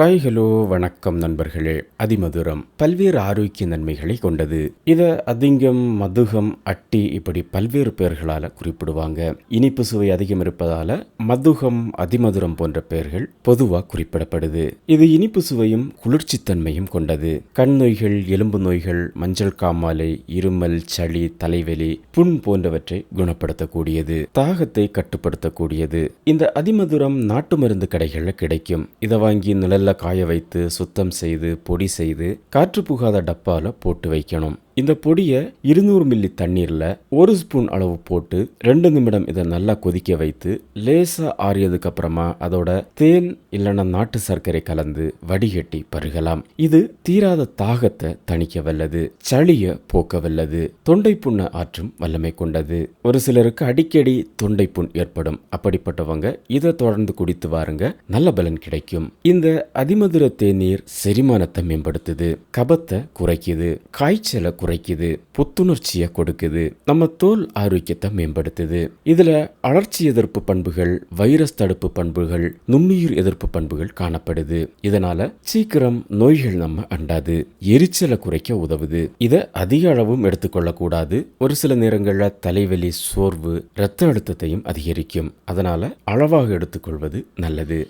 Hi hello வணக்கம் நண்பர்களே. அதிமதுரம் பல்வேறு ஆரோக்கிய நன்மைகளை கொண்டது. இத அதிகம் மதுகம் அட்டி இப்படி பல்வேறு பெயர்களால் குறிப்பிடுவாங்க. இனிப்பு சுவை அதிகம் இருப்பதால மதுகம் அதிமதுரம் போன்ற பெயர்கள் பொதுவாக குறிப்பிடப்படுது. இது இனிப்பு சுவையும் குளிர்ச்சித்தன்மையும் கொண்டது. கண் நோய்கள் எலும்பு நோய்கள் மஞ்சள் காமாலை இருமல் சளி தலைவலி புண் போன்றவற்றை குணப்படுத்தக்கூடியது. தாகத்தை கட்டுப்படுத்தக்கூடியது. இந்த அதிமதுரம் நாட்டு மருந்து கடைகளில் கிடைக்கும். இதை வாங்கி நிழல்ல காய வைத்து சுத்தம் செய்து பொடி செய்து காற்று புகாத டப்பால போட்டு வைக்கணும். இந்த பொடியை இருநூறு மில்லி தண்ணீரில் ஒரு ஸ்பூன் அளவு போட்டு ரெண்டு நிமிடம் இதை நல்லா கொதிக்க வைத்து லேசாக ஆறியதுக்கு அப்புறமா அதோட தேன் இல்லைன்னா நாட்டு சர்க்கரை கலந்து வடிகட்டி பருகலாம். இது தீராத தாகத்தை தணிக்க வல்லது சளிய போக்க வல்லது தொண்டை புண்ணை ஆற்றும் வல்லமை கொண்டது. ஒரு சிலருக்கு அடிக்கடி தொண்டை புண் ஏற்படும். அப்படிப்பட்டவங்க இதை தொடர்ந்து குடித்து வாருங்க நல்ல பலன் கிடைக்கும். இந்த அதிமதுர தேநீர் செரிமானத்தை மேம்படுத்துது கபத்தை குறைக்குது காய்ச்சலை குறைக்குது புத்துணர்ச்சியை கொடுக்குது நம்ம தோல் ஆரோக்கியத்தை மேம்படுத்துது. இதுல அழற்சி எதிர்ப்பு பண்புகள் வைரஸ் தடுப்பு பண்புகள் நுண்ணுயிர் எதிர்ப்பு பண்புகள் காணப்படுது. இதனால சீக்கிரம் நோய்கள் நம்ம அண்டாது எரிச்சலை குறைக்க உதவுது. இதை அதிக அளவும் எடுத்துக்கொள்ளக்கூடாது. ஒரு சில நேரங்களில் தலைவலி சோர்வு இரத்த அழுத்தத்தையும் அதிகரிக்கும். அதனால அளவாக எடுத்துக்கொள்வது நல்லது.